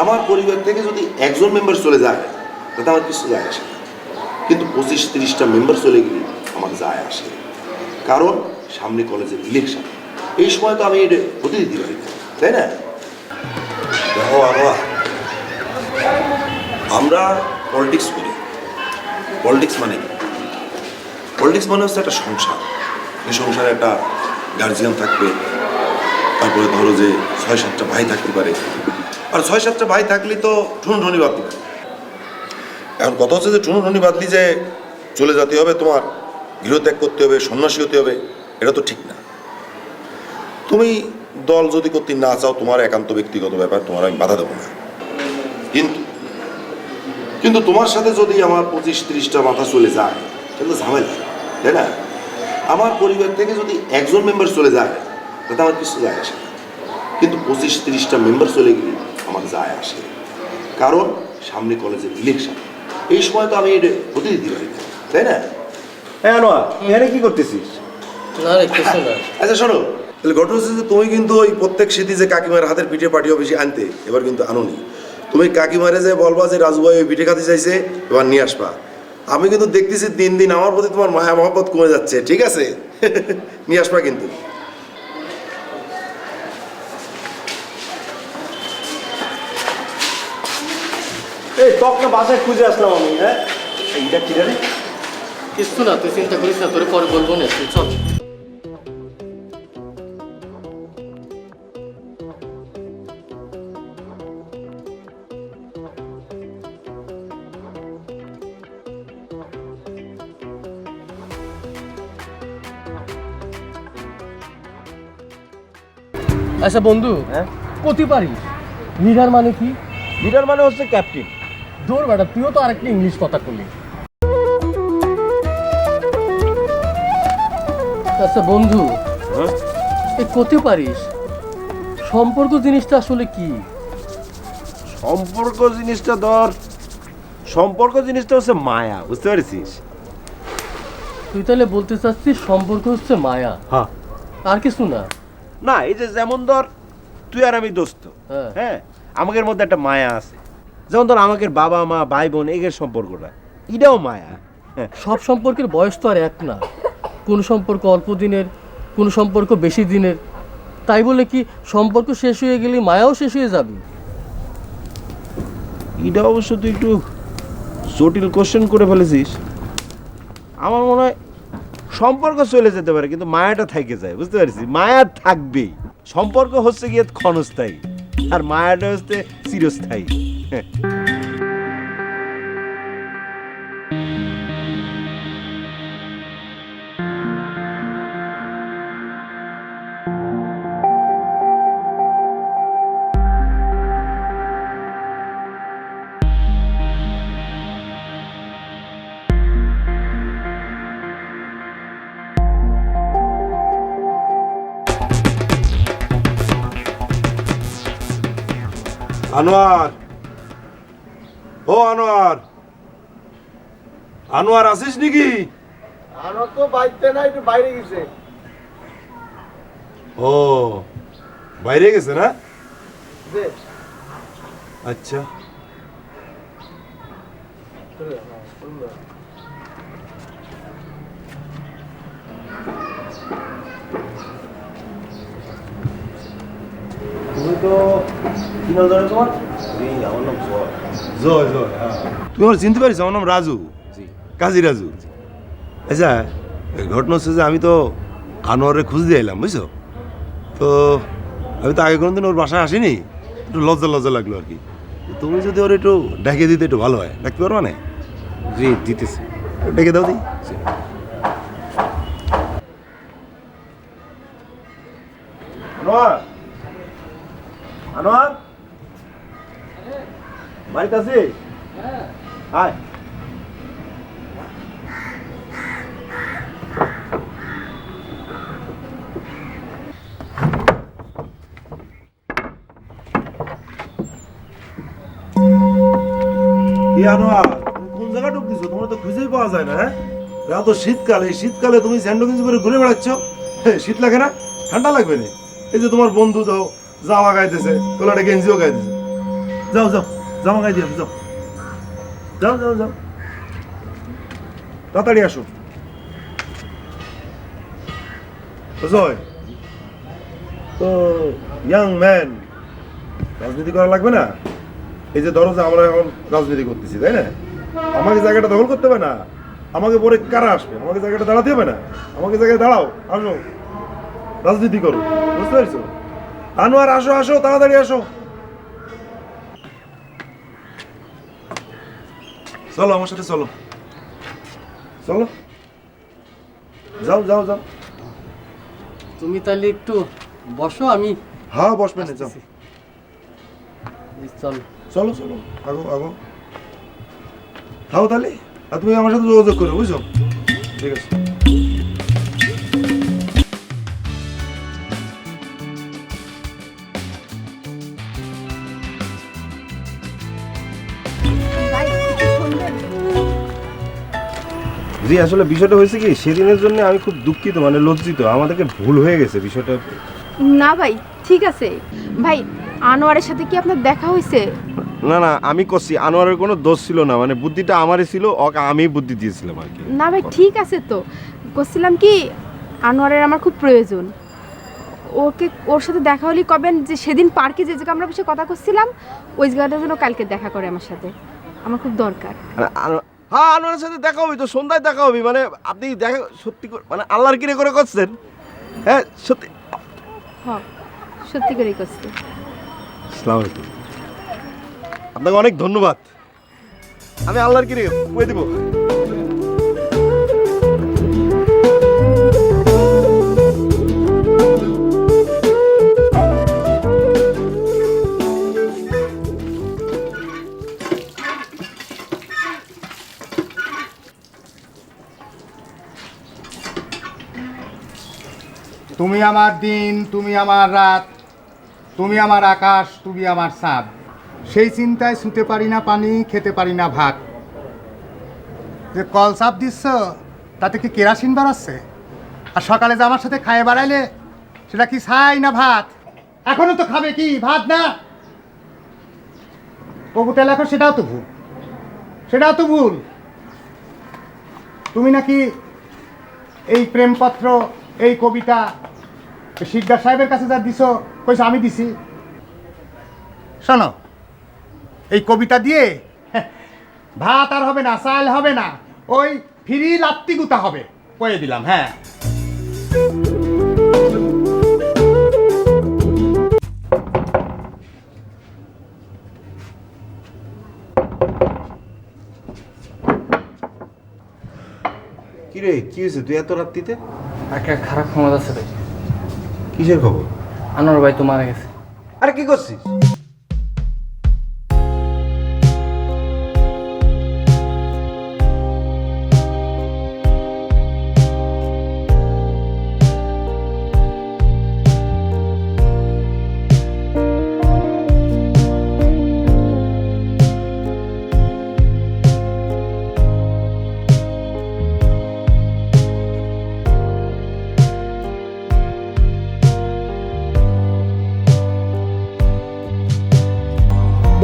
আমার পরিবার থেকে যদি একজন মেম্বার চলে যায়, তাতে আমার কিছু যায় আসে কিন্তু পঁচিশ, তিরিশটা মেম্বার চলে গেলে আমার যায় আসে। কারণ সামনে কলেজের ইলেকশন এই সময় তো আমি এটা হতে দিতে পারি তাই না? দেখো আরোয়া আমরা পলিটিক্স করি। পলিটিক্স মানে কি? পলিটিক্স মানে হচ্ছে একটা সংসার। এই সংসারে একটা গার্জিয়ান থাকবে, তারপরে ধরো যে ছয় সাতটা ভাই থাকতে পারে। আর ছয় সাতটা ভাই থাকলে তো ঠুন ঠুনি বাদ দিবে। এখন কথা হচ্ছে যে ঠুনো ঠুনি বাদলি যে চলে যেতে হবে তোমার, গৃহত্যাগ করতে হবে, সন্ন্যাসী হতে হবে, এটা তো ঠিক না। তুমি দল যদি করতে না চাও, তোমার একান্ত ব্যক্তিগত ব্যাপার, তোমার আমি বাধা দেবো না। কিন্তু কিন্তু তোমার সাথে যদি আমার পঁচিশ ত্রিশটা মাথা চলে যায়, তাহলে ঝামেলা, তাই না? আমার পরিবার থেকে যদি একজন মেম্বার চলে যায়, তাতে আমার কিছু যায় আসে কিন্তু পঁচিশ তিরিশটা মেম্বার চলে গেলে আমার যায় আসে। কারণ সামনে কলেজের ইলেকশন এই সময় তো আমি এটা হতে দিতে পারি না তাই না? হ্যাঁ আনোয়ার এখানে কি করতেছিস? না রে কিছু না। আচ্ছা শোনো। তাহলে ঘটনা হচ্ছে যে তুমি কিন্তু ওই প্রত্যেক স্মৃতি যে কাকিমার হাতের পিঠে পাঠিয়ে বেশি আনতে এবার কিন্তু আনোনি। তুমি কাকিমারে যে বলবা যে রাজু ভাই ওই পিঠে খাতে চাইছে এবার নিয়ে আসবা। আমি কিন্তু দেখতেছি দিন দিন আমার প্রতি তোমার মায়া মহব্বত কমে যাচ্ছে ঠিক আছে? নিয়ে আসবা কিন্তু। এই তক বাসায় খুঁজে আসলাম আমি হ্যাঁ? এইটা কি রে? কিছু না তুই চিন্তা করিস না তোরে পরে বলব না তুই চল। আচ্ছা বন্ধু হ্যাঁ? কতি পারিস লিডার মানে কি? লিডার মানে হচ্ছে ক্যাপ্টেন দূর বেটা তুইও তো আরেকটা ইংলিশ কথা করলি আচ্ছা বন্ধু হ্যাঁ? এ করতে পারিস সম্পর্ক জিনিসটা আসলে কি? সম্পর্ক জিনিসটা ধর সম্পর্ক জিনিসটা হচ্ছে মায়া বুঝতে পেরেছিস? তুই তাহলে বলতে চাচ্ছিস সম্পর্ক হচ্ছে মায়া? হ্যাঁ। আর কিছু না? না এই যে যেমন ধর তুই আর আমি দোস্ত। হ্যাঁ। হ্যাঁ আমাদের মধ্যে একটা মায়া আছে। যেমন ধর আমাদের বাবা মা ভাই বোন এগের সম্পর্কটা। এটাও মায়া। সব সম্পর্কের বয়স তো আর এক না। কোন সম্পর্ক অল্প দিনের কোন সম্পর্ক বেশি দিনের। তাই বলে কি সম্পর্ক শেষ হয়ে গেলে মায়াও শেষ হয়ে যাবে। এটা অবশ্য তুই একটু জটিল কোশ্চেন করে ফেলেছিস। আমার মনে হয় সম্পর্ক চলে যেতে পারে কিন্তু মায়াটা থেকে যায় বুঝতে পারছিস? মায়া থাকবেই। সম্পর্ক হচ্ছে গিয়ে ক্ষণস্থায়ী আর মায়াটা হচ্ছে চিরস্থায়ী। হ্যাঁ। আনোয়ার ও আনোয়ার। আনোয়ার আসিস নাকি? আমার তো বাইতে না একটু বাইরে গেছে। ও বাইরে গেছে না? আচ্ছা। তুমি তো কি নাম জানো তোমার? এই আমার নাম জয় তুমি আমার চিনতে পারিস আমার নাম রাজু জি। কাজী রাজু আচ্ছা ঘটনা হচ্ছে যে আমি তো আনোয়ারে খুঁজ দিয়ে এলাম বুঝছ তো আমি তো আগে কোনো কোনোদিন ওর বাসায় আসিনি। একটু লজ্জা লজ্জা লাগল আর কি। তো তুমি যদি ওর একটু ডেকে দিতে একটু ভালো হয়। ডাকতে পারবা না জি দিতেছি। ডেকে দাও দি। আনোয়ার আনোয়ার বাড়িতে আছিস? আয়। তুমি কোন জায়গা ঢুকতেছো? তোমরা তো খুঁজেই পাওয়া যায় না হ্যাঁ? তো শীতকাল এই শীতকালে তুমি স্যান্ডো ঘুরে বেড়াচ্ছ। শীত লাগে না? ঠান্ডা লাগবে না। এই যে তোমার বন্ধু যাও জামা গাইতেছে তোলাটা গেঞ্জিও গাইতেছে। যাও যাও। জামা গায়ে দিয়ে যাও। যাও যাও যাও। তাড়াতাড়ি আসো। বুঝয় তো ইয়াং ম্যান রাজনীতি করা লাগবে না? এই যে ধরো যে আমরা এখন রাজনীতি করতেছি, তাই না? আমাকে জায়গাটা দখল করতে হবে না। আমাকে পরে কারা আসবে? আমাকে জায়গাটা দাঁড়াতে হবে না? আমাকে জায়গায় দাঁড়াও আসো রাজনীতি করো, বুঝতে পারছ? আনোয়ার, আসো আসো, তাড়াতাড়ি আসো। চলো আমার সাথে চলো। চলো। যাও যাও যাও। তুমি তাহলে একটু বসো আমি হ্যাঁ বসবে না যাও। চলো। চলো চলো। আগো আগো। থাও তাহলে আর তুমি আমার সাথে যোগাযোগ করো বুঝছ? ঠিক আছে। জি আসলে বিষয়টা হয়েছে কি সেদিনের জন্য আমি খুব দুঃখিত মানে লজ্জিত। আমাদেরকে ভুল হয়ে গেছে বিষয়টা। না ভাই ঠিক আছে। ভাই আনোয়ারের সাথে কি আপনার দেখা হয়েছে? না না আমি করছি। আনোয়ারের কোনো দোষ ছিল না মানে বুদ্ধিটা আমারই ছিল ওকে আমি বুদ্ধি দিয়েছিলাম আর কি। না ভাই ঠিক আছে তো। করছিলাম কি আনোয়ারের আমার খুব প্রয়োজন। ওকে ওর সাথে দেখা হলেই কবেন যে সেদিন পার্কে যে জায়গা আমরা বসে কথা করছিলাম ওই জায়গাটার জন্য কালকে দেখা করে আমার সাথে। আমার খুব দরকার। হ্যাঁ আনোয়ারের সাথে দেখা হবে তো সন্ধ্যায় দেখা হবে। মানে আপনি দেখা সত্যি করে মানে আল্লাহর কিরে করে করছেন? হ্যাঁ সত্যি হ সত্যি করেই করছি। আসসালামু আলাইকুম। আপনাকে অনেক ধন্যবাদ। আমি আল্লাহর কিনে কয়ে দিব। তুমি আমার দিন, তুমি আমার রাত, তুমি আমার আকাশ, তুমি আমার সাপ সেই চিন্তায় শুতে পারি না পানি, খেতে পারি না ভাত। যে কল চাপ দিচ্ছ, তাতে কি কেরাসিন বাড়াচ্ছে? আর সকালে যে আমার সাথে খায়ে বাড়াইলে, সেটা কি ছাই না ভাত? এখনও তো খাবে কি? ভাত না? কবুতে লেখো সেটাও তো ভুল। সেটাও তো ভুল। তুমি নাকি এই প্রেমপত্র এই কবিতা শিকদার সাহেবের কাছে যা দিছ, কইছো আমি দিছি। শোনো, এই কবিতা দিয়ে ভাত আর হবে না, চাল হবে না, ওই ফ্রি লাত্তি গুতা হবে, কয়ে দিলাম হ্যাঁ। কি রে কি হয়েছে? তুই এত রাত্রিতে একটা খারাপ ক্ষমতা আছে ভাই কিসের খবর? আনোয়ার ভাই তো মারা গেছে। আরে কি করছিস?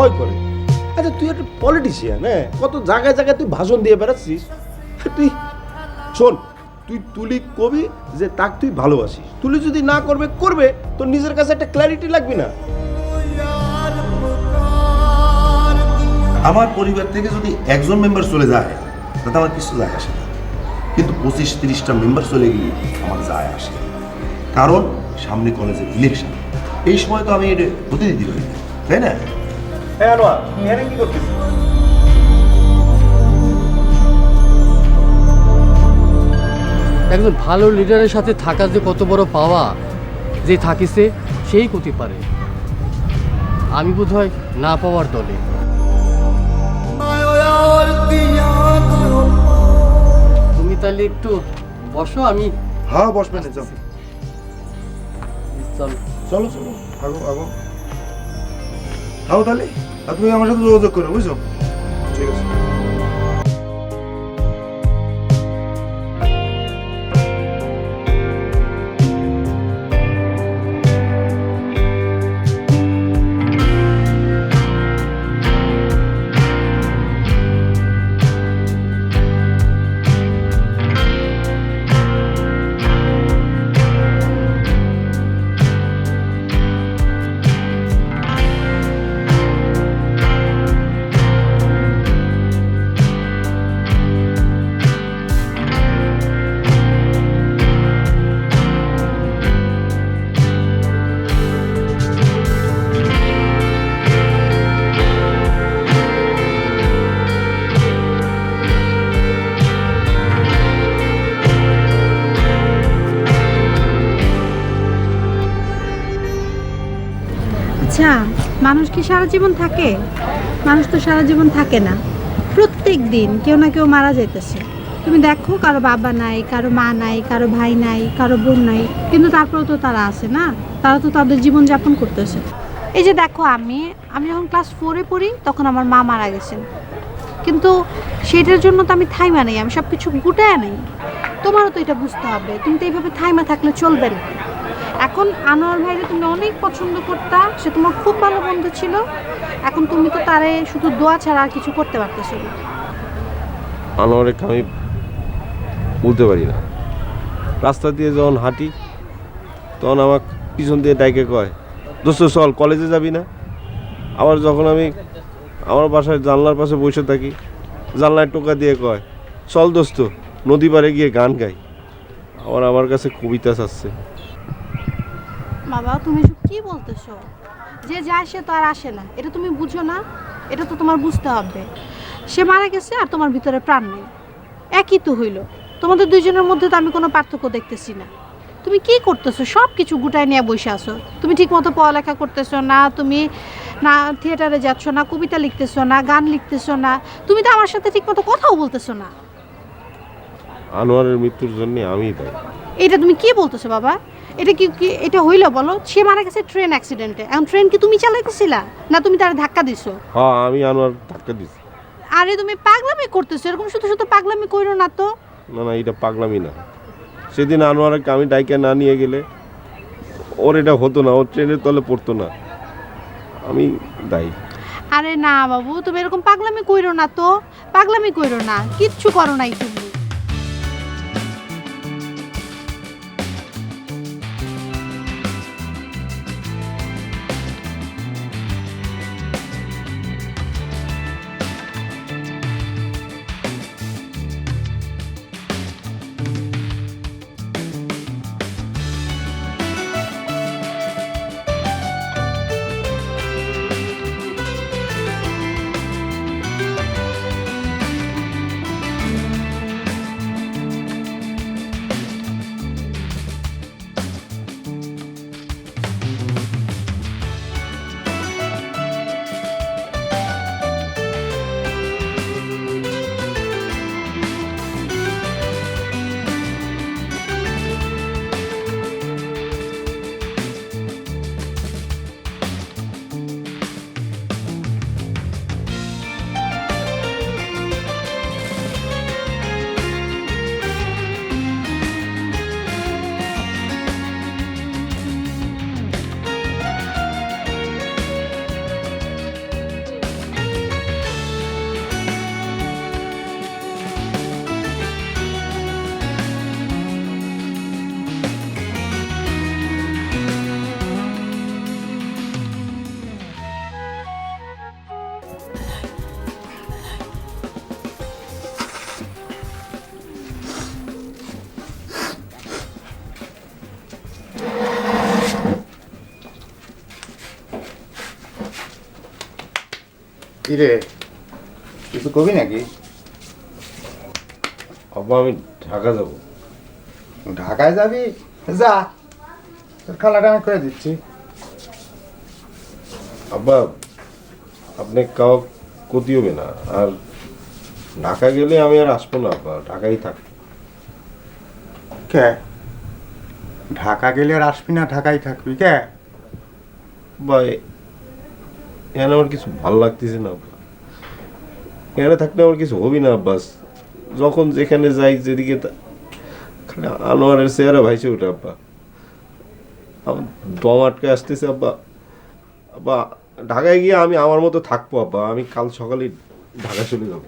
ভয় করে। আচ্ছা তুই একটা পলিটিশিয়ান হ্যাঁ? কত জায়গায় জায়গায় তুই ভাষণ দিয়ে বেড়াচ্ছিস? তুই শোন, তুই তুলি কবি যে তাক তুই ভালোবাসিস। তুলি যদি না করবে করবে। তোর নিজের কাছে একটা ক্ল্যারিটি লাগবে না। আমার পরিবার থেকে যদি একজন মেম্বার চলে যায়, তাতে আমার কিছু যায় আসে না। কিন্তু পঁচিশ, তিরিশটা মেম্বার চলে গিয়ে আমার যায় আসে। কারণ সামনে কলেজের ইলেকশন এই সময় তো আমি এটা প্রতিনিধি হই তাই না? হ্যাঁ আনোয়ার এখানে কি করছিস একজন ভালো লিডারের সাথে থাকা যে কত বড় পাওয়া যে থাকিছে সেই করতে পারে। আমি বোধ হয় না পাওয়ার দলে। তুমি তাহলে একটু বসো আমি হ্যাঁ বসবে না চল। চল। চলো চলো আগো আগো। খাও তাহলে আর তুমি আমার সাথে যোগাযোগ করো বুঝছ? ঠিক আছে। মানুষ কি সারা জীবন থাকে? মানুষ তো সারা জীবন থাকে না। প্রত্যেক দিন কেউ না কেউ মারা যাইতেছে। তুমি দেখো, কারও বাবা নাই, কারও মা নাই, কারও ভাই নাই, কারও বোন নাই, কিন্তু তারপরেও তো তারা আছে না? তারা তো তাদের জীবন যাপন করতেছে। এই যে দেখো আমি আমি যখন ক্লাস ফোরে পড়ি, তখন আমার মা মারা গেছেন। কিন্তু সেটার জন্য তো আমি থাইমা নেই, আমি সব কিছু গুটায় নেই। তোমারও তো এটা বুঝতে হবে। তুমি তো এইভাবে থাইমা থাকলে চলবে না। এখন আনোয়ার ভাইরে তুমি অনেক পছন্দ করতা, সে তোমার খুব ভালো বন্ধু ছিল। এখন তুমি তো তারে শুধু দোয়া ছাড়া আর কিছু করতে পারতেছো না। আনোয়ারেকে আমি বলতে পারি না। রাস্তা দিয়ে যখন হাঁটি, তখন আমার পিছন দিয়ে ডাইকে কয়, দোস্ত, চল, কলেজে যাবি না? আবার যখন আমি আমার বাসায় জানলার পাশে বসে থাকি, জানলায় টোকা দিয়ে কয়, চল দোস্ত, নদী পাড়ে গিয়ে গান গাই। আবার আমার কাছে কবিতা চাচ্ছে বাবা তুমি এসব কি বলতেছো? যে যায় সে তো আর আসে না। এটা তুমি বুঝো না এটা তো তোমার বুঝতে হবে। সে মারা গেছে আর তোমার ভিতরে প্রাণ নেই। একই তো হইল। তোমাদের দুইজনের মধ্যে তো আমি কোনো পার্থক্য দেখতেছি না। তুমি কি করতেছো? সব কিছু গুটায় নিয়ে বসে আছো। তুমি ঠিক মতো পড়ালেখা করতেছো না তুমি না থিয়েটারে যাচ্ছ না কবিতা লিখতেছো না গান লিখতেছো না। তুমি তো আমার সাথে ঠিক মতো কথাও বলতেছো না। আনোয়ারের মৃত্যুর জন্য আমি দায়ী। এটা তুমি কি বলতেছো বাবা? এটা কি কি এটা হইল বলো? সে মারা গেছে ট্রেন অ্যাক্সিডেন্টে এখন ট্রেন কি তুমি চালাইতেছিলা? না তুমি তার ধাক্কা দিছো? হ্যাঁ আমি আনোয়ার ধাক্কা দিছি। আরে তুমি পাগলামি করতেছো এরকম শুধু শুধু পাগলামি কইরো না তো। না না এটা পাগলামি না। সেদিন আনোয়ারকে আমি ডাইকে না নিয়ে গেলে ওর এটা হতো না ওর ট্রেনের তলে পড়তো না। আমি দায়ী। আরে না বাবু তুমি এরকম পাগলামি কইরো না তো। পাগলামি কইরো না কিচ্ছু করো নাই তুমি। কিরে? কিছু কবি নাকি? আব্বা আমি ঢাকা যাব। ঢাকায় যাবি? যা। তোর খালাটা আমি করে দিচ্ছি। আব্বা আপনি কাউ ক্ষতি হবে না। আর ঢাকা গেলে আমি আর আসব না আব্বা ঢাকাই থাক। কে? ঢাকা গেলে আর আসবি না ঢাকায় থাকবি কে? বা এখানে আমার কিছু ভালো লাগতেছে না, আব্বা। এখানে থাকলে আমার কিছু হবি না আব্বাস যখন যেখানে যাই, যেদিকে খালি আনোয়ারের চেহারা ভাইছে ওটা আব্বা। আমার দম আটকে আসতেছে, আব্বা। আব্বা, ঢাকায় গিয়ে আমি আমার মতো থাকব, আব্বা। আমি কাল সকালে ঢাকা চলে যাব।